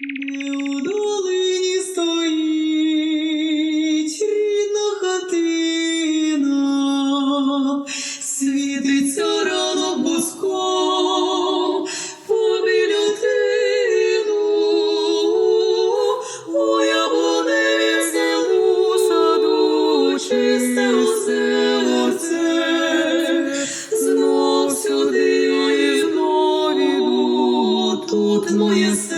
Де у долині стоїть рідна хатина, світиться рано буском побі людину, у яблуневі селу саду, чисте у оце, знов сюди і знов іду, тут моє серце.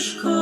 Тяжко